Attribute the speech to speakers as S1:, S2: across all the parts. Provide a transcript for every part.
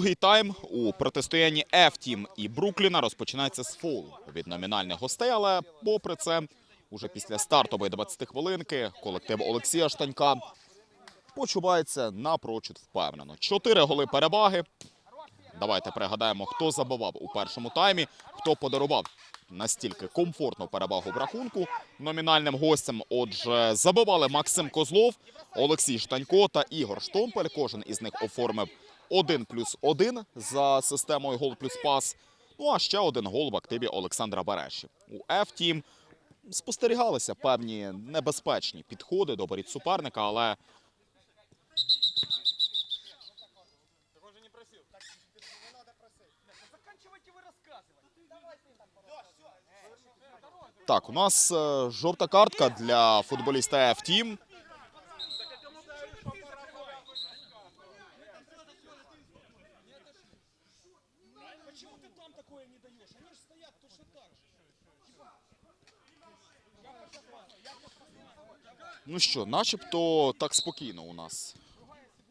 S1: Другий тайм у протистоянні F-Team і Брукліна розпочинається з фолу від номінальних гостей, але попри це, уже після стартової 20 хвилинки колектив Олексія Штанька почувається напрочуд впевнено. Чотири голи переваги. Давайте пригадаємо, хто забивав у першому таймі, хто подарував настільки комфортну перевагу в рахунку номінальним гостям. Отже, забивали Максим Козлов, Олексій Штанько та Ігор Штомпель. Кожен із них оформив 1 плюс 1 за системою гол плюс пас. Ну а ще один гол в активі Олександра Береші. У F-Team спостерігалися певні небезпечні підходи до воріт суперника, але так, у нас е, жовта картка для футболіста F-Team.
S2: Почему ты там такое не даешь? Они же стоят точно так же.
S1: Ну що, начебто так спокійно у нас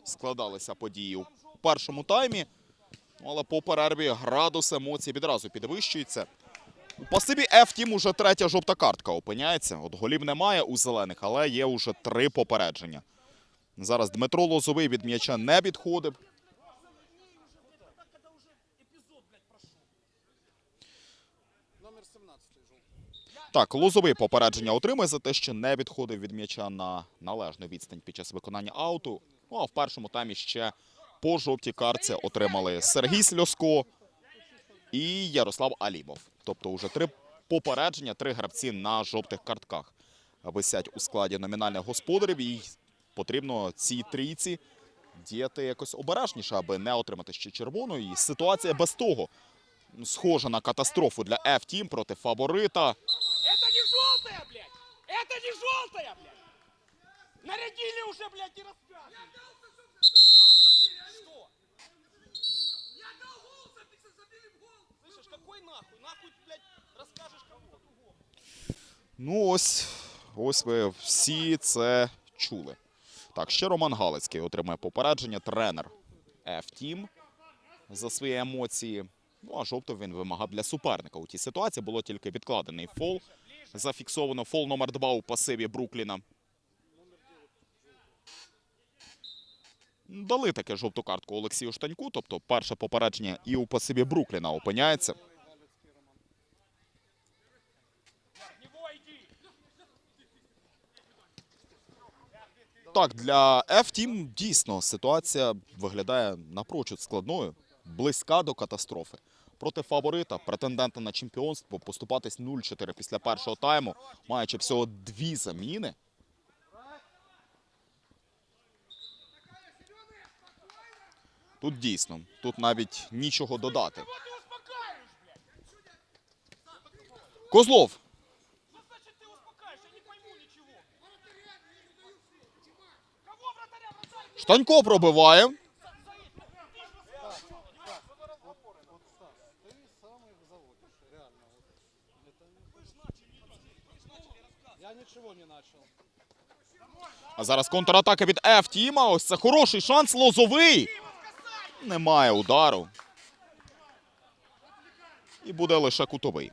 S1: складалися події у першому таймі. Ну, Але по перерві градус емоцій відразу підвищується. У пасиві F, тім уже третя жовта картка опиняється. От голів немає у зелених, але є уже три попередження. Зараз Дмитро Лозовий від м'яча не відходив. Так, Лозовий попередження отримує за те, що не відходив від м'яча на належну відстань під час виконання ауту. Ну а в першому таймі ще по жовтій картці отримали Сергій Сльоско і Ярослав Алімов. Тобто вже три попередження, три гравці на жовтих картках висять у складі номінальних господарів. І потрібно цій трійці діяти якось обережніше, аби не отримати ще червону. І ситуація без того схожа на катастрофу для F-Team проти фаворита
S2: Это не желтая, блядь! Это не желтая, блядь! Нарядили уже, блядь, и рассказывай! Что? Я дал гол, забили в гол! Слышишь, какой нахуй? Нахуй, блядь, расскажешь кому другому.
S1: Ну, ось, ось ви всі це чули. Так, ще Роман Галицький отримає попередження. Тренер F-Team за свої емоції. Ну, а жовто він вимагав для суперника. У тій ситуації було тільки відкладений фол. Зафіксовано фол номер 2 у пасиві Брукліна. Дали таке жовту картку Олексію Штаньку, тобто перше попередження і у пасиві Брукліна опиняється. Так, для F-Team дійсно ситуація виглядає напрочуд складною, близька до катастрофи. Проти фаворита, претендента на чемпіонство, поступатись 0-4 після першого тайму, маючи всього дві заміни. Тут дійсно, тут навіть нічого додати. Козлов!
S2: Что значит
S1: А зараз контратака від F-Team. Ось це хороший шанс. Лозовий. Немає удару. І буде лише кутовий.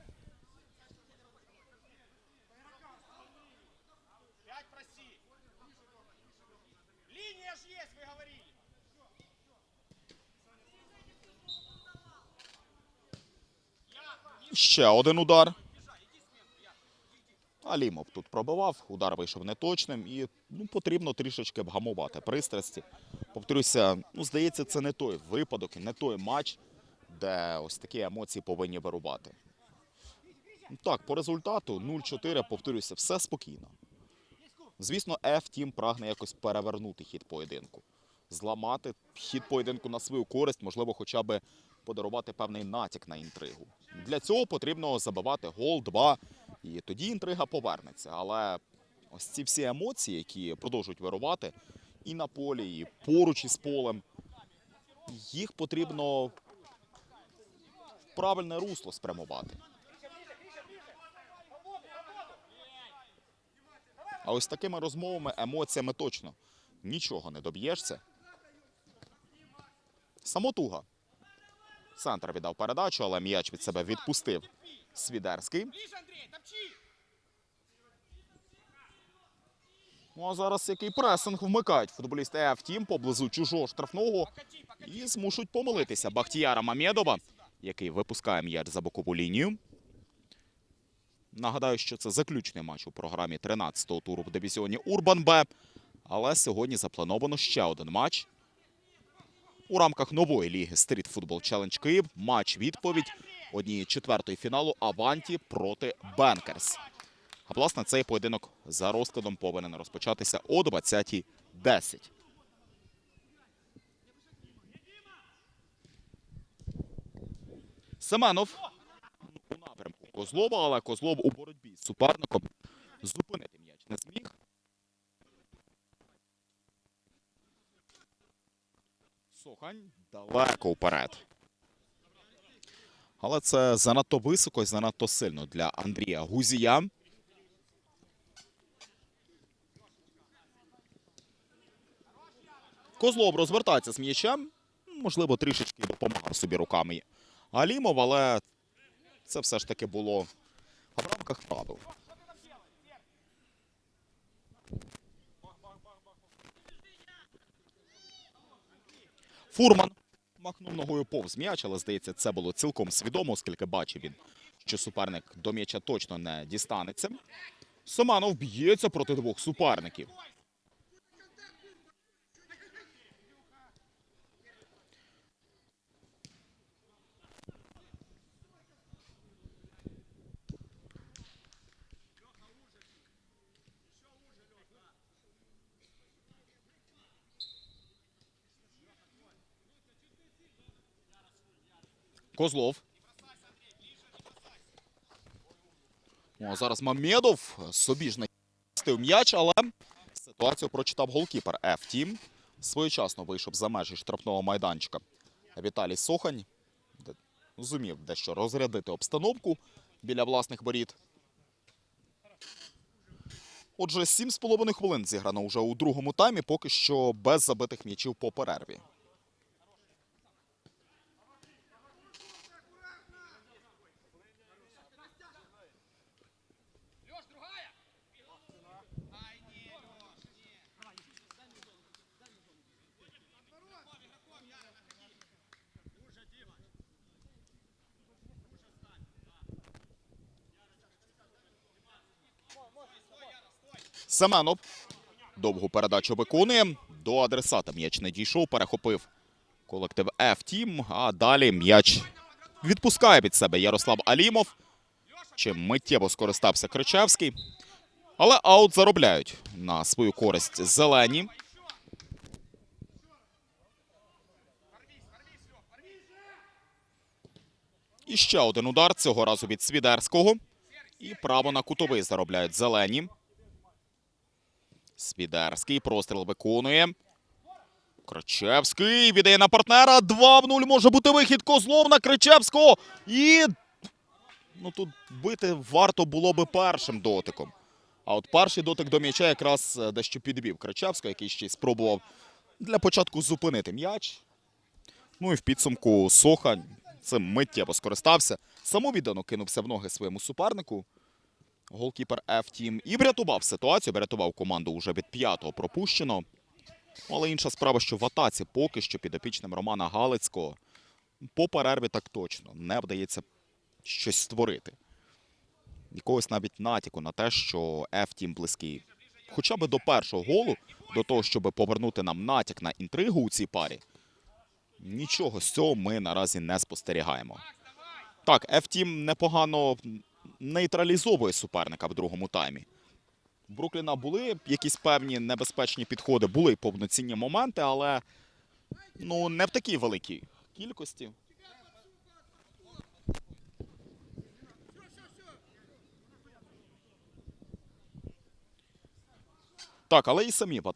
S1: Ще один удар. Алімов тут пробивав, удар вийшов неточним і ну, потрібно трішечки вгамувати пристрасті. Повторюся, ну, здається, це не той випадок не той матч, де ось такі емоції повинні вирубати. Ну, Так, по результату 0-4, повторюся, все спокійно. Звісно, F-Team прагне якось перевернути хід поєдинку, зламати хід поєдинку на свою користь, можливо, хоча б подарувати певний натяк на інтригу. Для цього потрібно забивати гол, два, і тоді інтрига повернеться. Але ось ці всі емоції, які продовжують вирувати і на полі, і поруч із полем, їх потрібно в правильне русло спрямувати. А ось такими розмовами, емоціями точно нічого не доб'єшся. Самотуга Центр віддав передачу, але м'яч від себе відпустив
S2: Топчи!
S1: Ну а зараз який пресинг вмикають футболісти F-Team поблизу чужого штрафного і змушують помилитися Бахтіяра Мамєдова, який випускає м'яч за бокову лінію. Нагадаю, що це заключний матч у програмі 13-го туру в дивізіоні Урбан Б. Але сьогодні заплановано ще один матч. У рамках нової ліги Street Football Challenge Київ матч відповідь однієї четвертої фіналу Аванті проти Бенкерс. А власне цей поєдинок за розкладом повинен розпочатися о 20.10. Семенов у напрямку Козлова, але Козлов у боротьбі з суперником зупинити м'яч не зміг. Сохань далеко вперед. Але це занадто високо і занадто сильно для Андрія Гузія. Козлов розвертається з м'ячем. Можливо, трішечки допомагав собі руками Алімов, але це все ж таки було в рамках правил. Фурман махнув ногою повз м'яч, але здається, це було цілком свідомо, оскільки бачив він, що суперник до м'яча точно не дістанеться. Соманов б'ється проти двох суперників. Козлов. О, зараз Мамедов собі ж настив м'яч, але ситуацію прочитав голкіпер F-Team. Своєчасно вийшов за межі штрафного майданчика. Віталій Сохань зумів дещо розрядити обстановку біля власних воріт. Отже, 7,5 хвилин зіграно вже у другому таймі, поки що без забитих м'ячів по перерві. Семенов довгу передачу виконує. До адресата м'яч не дійшов, перехопив колектив F-Team, а далі м'яч відпускає від себе Ярослав Алімов. Чим миттєво скористався Кричевський. Але аут заробляють на свою користь зелені. І ще один удар цього разу від Свідерського. І право на кутовий заробляють зелені. Свідерський простріл виконує. Кричевський віддає на партнера. 2 в 0 може бути вихід Козлов на Кричевського. І ну тут бити варто було би першим дотиком. А от перший дотик до м'яча якраз е, дещо підвів Кричевського, який ще й спробував для початку зупинити м'яч. Ну і в підсумку Соха цим миттєво скористався. Самовіддано кинувся в ноги своєму супернику. Голкіпер F-Team і врятував ситуацію, врятував команду уже від п'ятого пропущено. Але інша справа, що в атаці поки що підопічним Романа Галицького по перерві так точно не вдається щось створити. Якогось навіть натяку на те, що F-Team близький. Хоча б до першого голу, до того, щоб повернути нам натяк на інтригу у цій парі, нічого з цього ми наразі не спостерігаємо. Так, F-Team непогано нейтралізовує суперника в другому таймі. В Брукліна були якісь певні небезпечні підходи, були повноцінні моменти, але ну, не в такій великій кількості. Так, але і самі в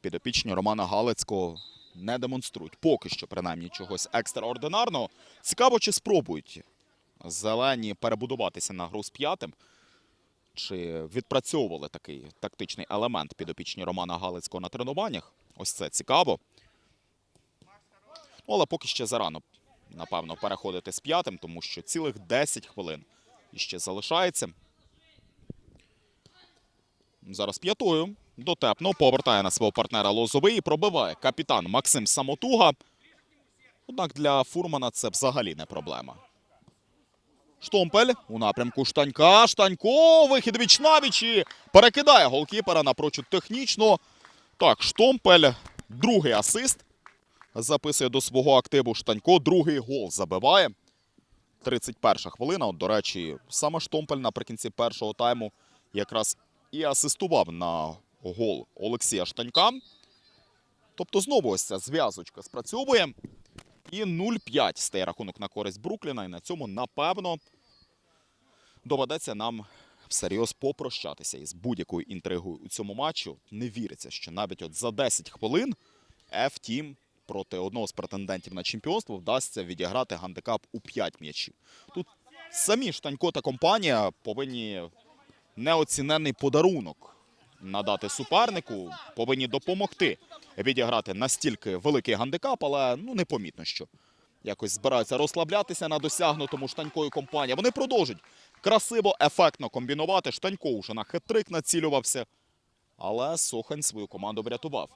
S1: підопічні Романа Галицького не демонструють поки що, принаймні, чогось екстраординарного. Цікаво, чи спробують зелені перебудуватися на гру з п'ятим. Чи відпрацьовували такий тактичний елемент підопічні Романа Галицького на тренуваннях? Ось це цікаво. Ну, але поки ще зарано напевно, переходити з п'ятим, тому що цілих 10 хвилин іще залишається. Зараз п'ятою дотепно повертає на свого партнера Лозовий і пробиває капітан Максим Самотуга. Однак для Фурмана це взагалі не проблема. Штомпель у напрямку Штанька. Штанько, вихід віч навіч перекидає голкіпера напрочуд технічно. Так, Штомпель, другий асист. Записує до свого активу Штанько. Другий гол забиває. 31 хвилина. От, до речі, саме Штомпель наприкінці першого тайму якраз і асистував на гол Олексія Штанька. Тобто знову ось ця зв'язочка спрацьовує. І 0-5 стає рахунок на користь Брукліна. І на цьому, напевно, доведеться нам всерйоз попрощатися із будь-якою інтригою у цьому матчу. Не віриться, що навіть от за 10 хвилин F-Team проти одного з претендентів на чемпіонство вдасться відіграти гандикап у 5 м'ячів. Тут самі Штанько та компанія повинні неоціненний подарунок надати супернику, повинні допомогти відіграти настільки великий гандикап, але ну непомітно, що якось збираються розслаблятися на досягнутому штанькою компанія. Вони продовжують красиво, ефектно комбінувати. Штанько вже на хитрик націлювався, але Сохань свою команду врятував.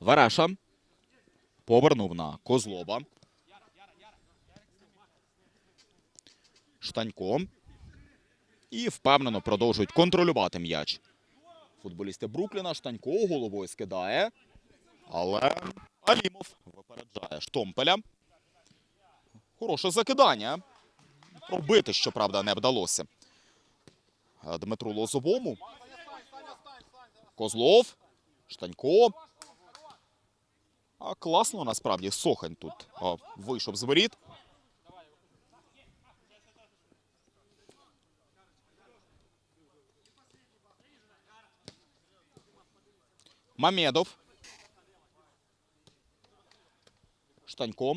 S1: Вереша повернув на Козлова. Штанько. І впевнено продовжують контролювати м'яч. Футболісти Брукліна Штанько головою скидає. Але Алімов випереджає Штомпеля. Хороше закидання. Пробити, щоправда, не вдалося. Дмитру Лозовому. Козлов. Штанько. А класно насправді Сохань тут а, вийшов з воріт. Мамедов. Штанько.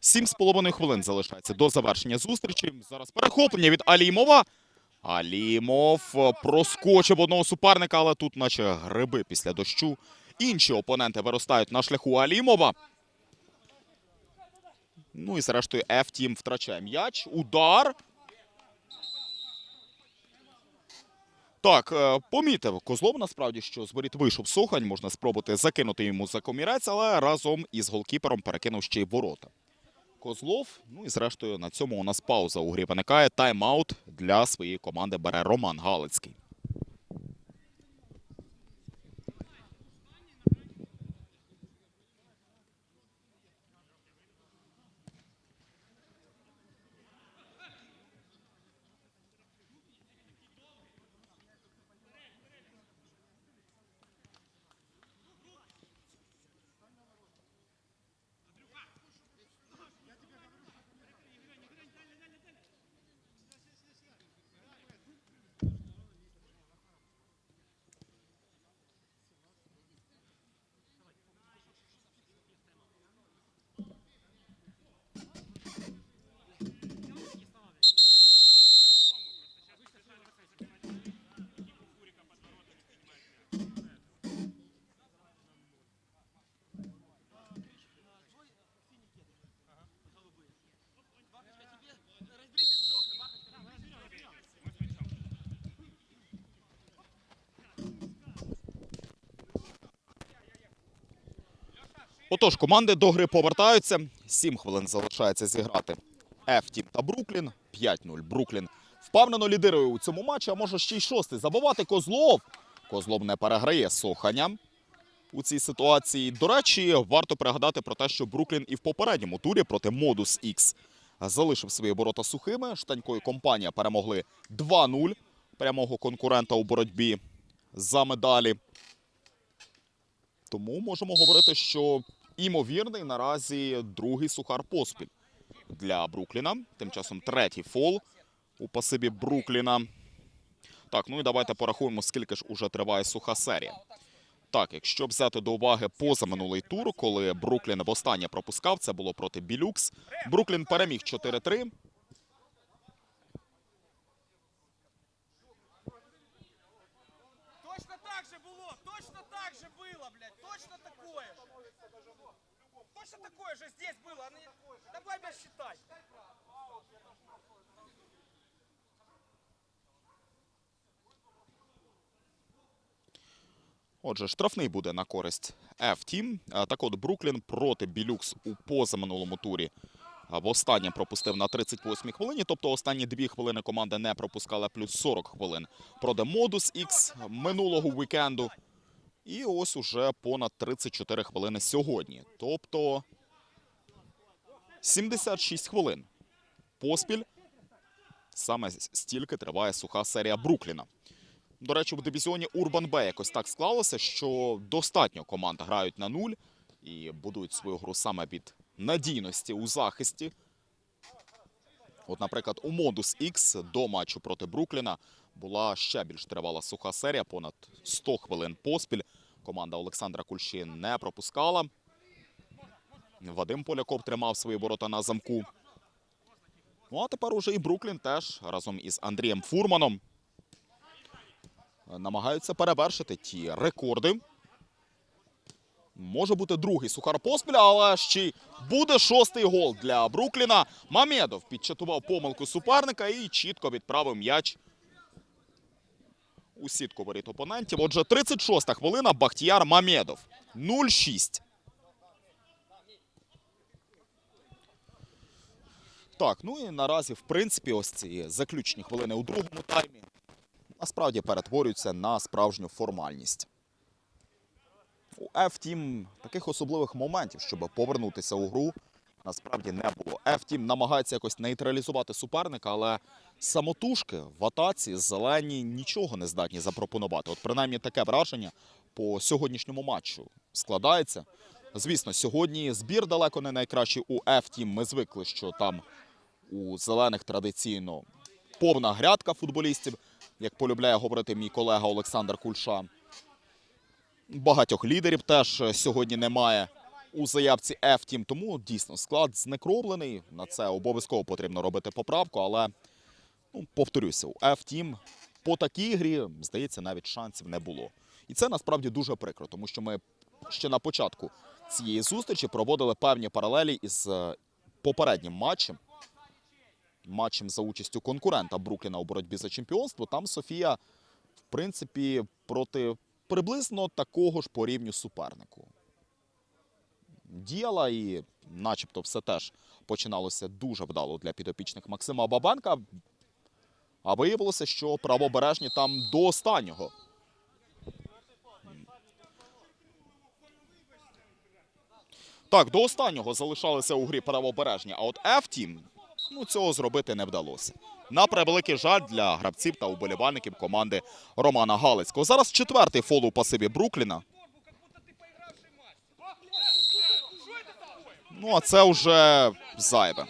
S1: Сім з половиною хвилин залишається до завершення зустрічі. Зараз перехоплення від Алімова. Алімов проскочив одного суперника, але тут, наче гриби після дощу. Інші опоненти виростають на шляху Алімова. Ну і зрештою F-Team втрачає м'яч. Удар. Так, е, помітив Козлов насправді, що з вийшов сухань, Можна спробувати закинути йому за комірець, але разом із голкіпером перекинув ще й ворота. Козлов. Ну і зрештою на цьому у нас пауза у грі виникає. Тайм-аут для своєї команди бере Роман Галицький. Отож, команди до гри повертаються. Сім хвилин залишається зіграти F-Team та Бруклін. 5-0. Бруклін впевнено лідирує у цьому матчі, а може ще й шостий. Забивати Козлов. Козлов не переграє Соханя у цій ситуації. До речі, варто пригадати про те, що Бруклін і в попередньому турі проти Модус X залишив свої ворота сухими. Штанько і компанія перемогли 2-0 прямого конкурента у боротьбі за медалі. Тому можемо говорити, що імовірний наразі другий сухар поспіль для Брукліна. Тим часом третій фол у пасибі Брукліна. Так, ну і давайте порахуємо, скільки ж уже триває суха серія. Так, якщо взяти до уваги позаминулий тур, коли Бруклін востаннє пропускав, це було проти Білюкс. Бруклін переміг 4-3. Отже, штрафний буде на користь F-Team. Так от Бруклін проти Білюкс у позаминулому турі. а, Востаннє пропустив на 38-й хвилині, тобто останні дві хвилини команда не пропускала плюс 40 хвилин. Проти Модус X минулого вікенду. І ось уже понад 34 хвилини сьогодні. Тобто 76 хвилин поспіль. Саме стільки триває суха серія Брукліна. До речі, в дивізіоні Урбан Б якось так склалося, що достатньо команд грають на нуль і будують свою гру саме від надійності у захисті. От, наприклад, у Модус X до матчу проти Брукліна була ще більш тривала суха серія, понад 100 хвилин поспіль. Команда Олександра Кульші не пропускала. Вадим Поляков тримав свої ворота на замку. Ну а тепер уже і Бруклін теж разом із Андрієм Фурманом намагаються перевершити ті рекорди. Може бути другий сухар поспіль, але ще буде шостий гол для Брукліна. Мамедов підчатував помилку суперника і чітко відправив м'яч у сітку воріт опонентів. Отже, 36-та хвилина Бахтіяр Мамедов. 0-6. Так, ну і наразі, в принципі, ось ці заключні хвилини у другому таймі насправді перетворюються на справжню формальність. У F-Team таких особливих моментів, щоб повернутися у гру, насправді не було. F-Team намагається якось нейтралізувати суперника, але самотужки в атаці зелені нічого не здатні запропонувати. От принаймні таке враження по сьогоднішньому матчу складається. Звісно, сьогодні збір далеко не найкращий у F-Team. Ми звикли, що там у зелених традиційно повна грядка футболістів, як полюбляє говорити мій колега Олександр Кульша. Багатьох лідерів теж сьогодні немає у заявці F-Team, тому дійсно склад знекровлений. На це обов'язково потрібно робити поправку, але ну, повторюся, у F-Team по такій грі, здається, навіть шансів не було. І це насправді дуже прикро, тому що ми ще на початку цієї зустрічі проводили певні паралелі із е, попереднім матчем. Матчем за участю конкурента Брукліна у боротьбі за чемпіонство. Там Софія, в принципі, проти приблизно такого ж по рівню супернику. Діяла і, начебто, все теж починалося дуже вдало для підопічних Максима Бабенка. А виявилося, що правобережні там до останнього. Так, до останнього залишалися у грі правобережні, а от F-Team, ну, цього зробити не вдалося. На превеликий жаль для гравців та уболівальників команди Романа Галицького. Зараз четвертий фол у пасиві Брукліна.
S2: Что это такое?
S1: Ну, а це вже зайве.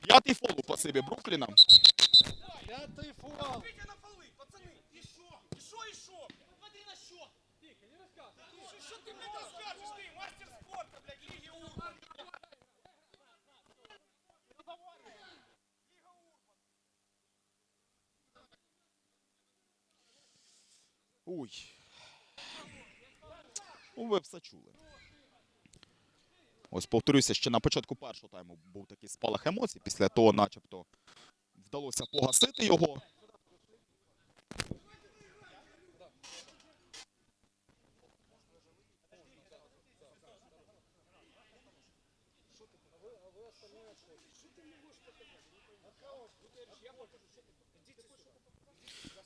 S1: П'ятий фол у пасиві Брукліна.
S3: Пятый фол.
S2: Видите на полы, пацаны. И шо? И шо, и шо? Смотри на счет. Тихо, не рассказывай. Что ты, блядь, расскажешь? Ты мастер спорта, блядь, Лиги Урбан.
S1: Уй. Ну, ви все чули. Ось повторюся, ще на початку першого тайму був такий спалах емоцій. Після того, начебто, вдалося погасити його.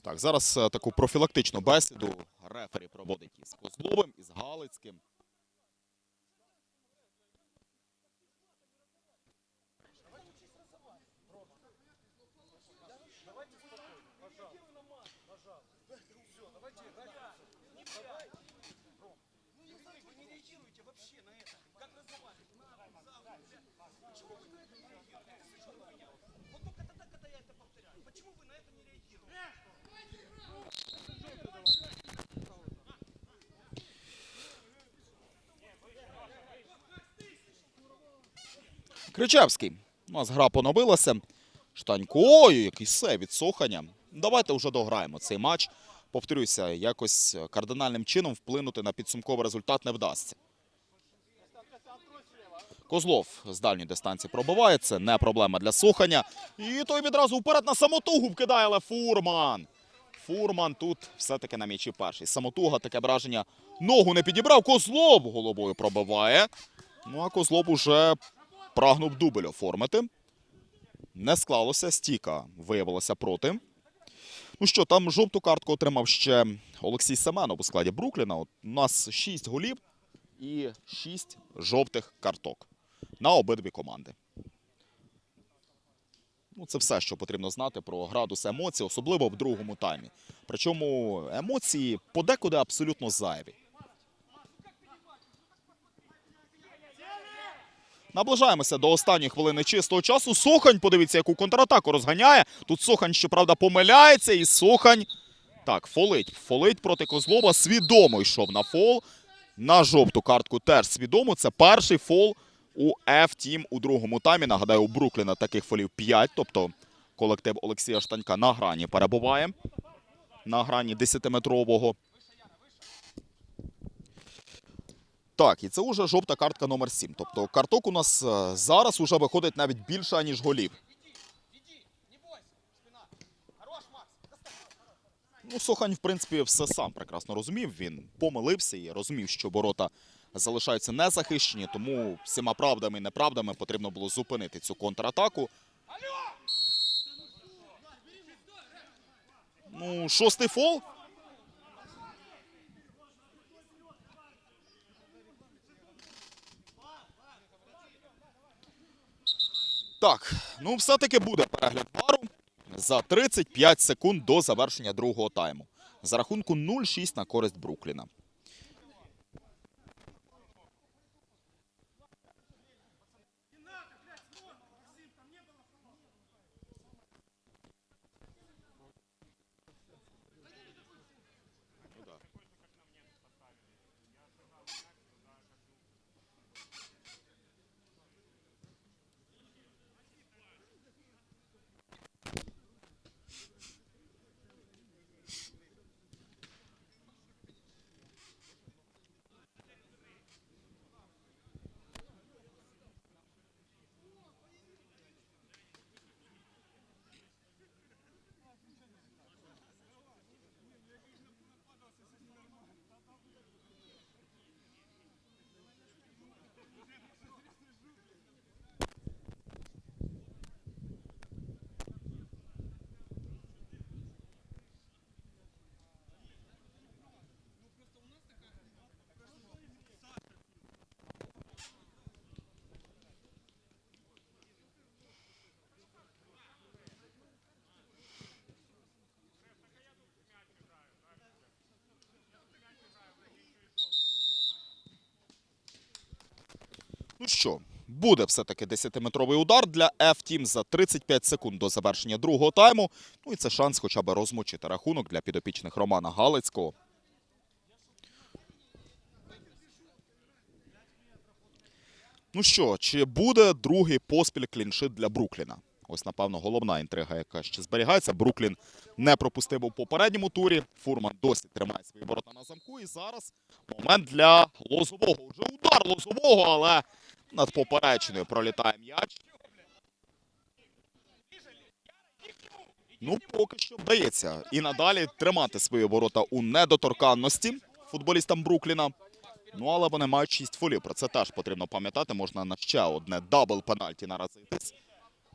S1: Так, зараз е, таку профілактичну бесіду рефері проводить із Козловим, із Галицьким.
S2: Почему вы на это не реагируете?
S1: Кричевський. У нас гра поновилася. Штанько, ой, який се від сохання. Давайте вже дограємо цей матч. Повторюся, якось кардинальним чином вплинути на підсумковий результат не вдасться. Козлов з дальньої дистанції пробиває. Це не проблема для сухання. І той відразу вперед на самотугу вкидає, але Фурман. Фурман тут все-таки на м'ячі перший. Самотуга таке враження. Ногу не підібрав. Козлов головою пробиває. Ну а Козлов уже прагнув дубль оформити. Не склалося. Стіка виявилася проти. Ну що, там жовту картку отримав ще Олексій Семенов у складі Брукліна. От у нас 6 голів і 6 жовтих карток на обидві команди. Ну, це все, що потрібно знати про градус емоцій, особливо в другому таймі. Причому емоції подекуди абсолютно зайві. Наближаємося до останньої хвилини чистого часу. Сохань, подивіться, яку контратаку розганяє. Тут Сохань, щоправда, помиляється, і Сохань. Так, фолить. Фолить проти Козлова. Свідомо йшов на фол. На жовту картку теж свідомо. Це перший фол у F-Team у другому таймі. Нагадаю, у Брукліна таких фолів 5. Тобто колектив Олексія Штанька на грані перебуває. На грані 10-метрового. Так, і це вже жовта картка номер 7. Тобто карток у нас е, зараз уже виходить навіть більше, ніж голів. Ну, Сохань, в принципі, все сам прекрасно розумів. Він помилився і розумів, що ворота залишаються незахищені, тому всіма правдами і неправдами потрібно було зупинити цю контратаку. Ну, шостий фол. Так, ну все-таки буде перегляд вару за 35 секунд до завершення другого тайму. За рахунку 0-6 на користь Брукліна. Ну що, буде все-таки 10-метровий удар для F-Team за 35 секунд до завершення другого тайму. Ну і це шанс хоча б розмочити рахунок для підопічних Романа Галицького. Ну що, чи буде другий поспіль кліншит для Брукліна? Ось, напевно, головна інтрига, яка ще зберігається. Бруклін не пропустив у попередньому турі. Фурман досі тримає свої ворота на замку. І зараз момент для Лозового. Уже удар Лозового, але над поперечною пролітає м'яч. Ну, поки що вдається і надалі тримати свої ворота у недоторканності футболістам Брукліна. Ну, але вони мають 6 фолів. Про це теж потрібно пам'ятати. Можна на ще одне дабл пенальті наразитись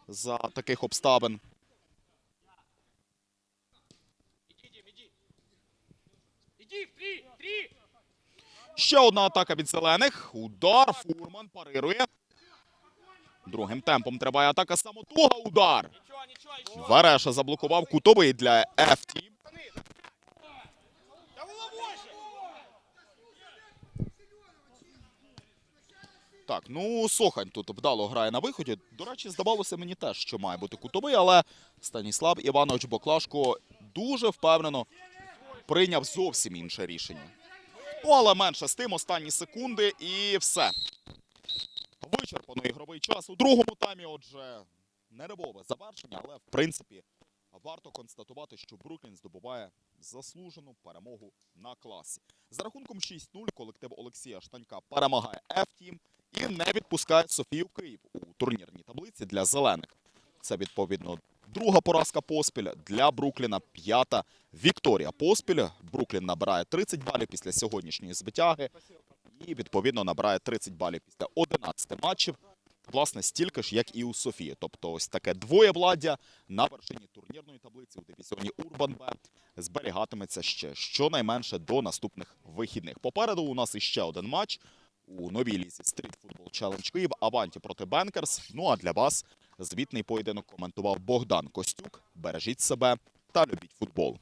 S1: за таких обставин.
S2: Иди, Дим, иди. Иди, три, три.
S1: Ще одна атака від зелених. Удар. Фурман парирує. Другим темпом триває атака самотуга. Удар. Вареша заблокував кутовий для
S2: же.
S1: Так, ну Сохань тут вдало грає на виході. До речі, здавалося мені теж, що має бути кутовий, але Станіслав Іванович Боклашко дуже впевнено прийняв зовсім інше рішення. Ну, але менше з тим, останні секунди і все. Вичерпано ігровий час у другому таймі. Отже, нервове завершення, але в принципі варто констатувати, що Бруклін здобуває заслужену перемогу на класі. За рахунком 6-0 колектив Олексія Штанька перемагає F-Team і не відпускає Софію Київ у турнірній таблиці для зелених. Це відповідно друга поразка поспіль для Брукліна, п'ята Вікторія поспіль. Бруклін набирає 30 балів після сьогоднішньої звитяги і відповідно набирає 30 балів після 11 матчів. Власне, стільки ж, як і у Софії. Тобто, ось таке двоєвладдя на вершині турнірної таблиці у дивізіоні Урбан Б зберігатиметься ще щонайменше до наступних вихідних. Попереду у нас іще один матч у новій лізі Street Football Challenge Київ Аванті проти Бенкерс. Ну а для вас звітний поєдинок коментував Богдан Костюк. Бережіть себе та любіть футбол.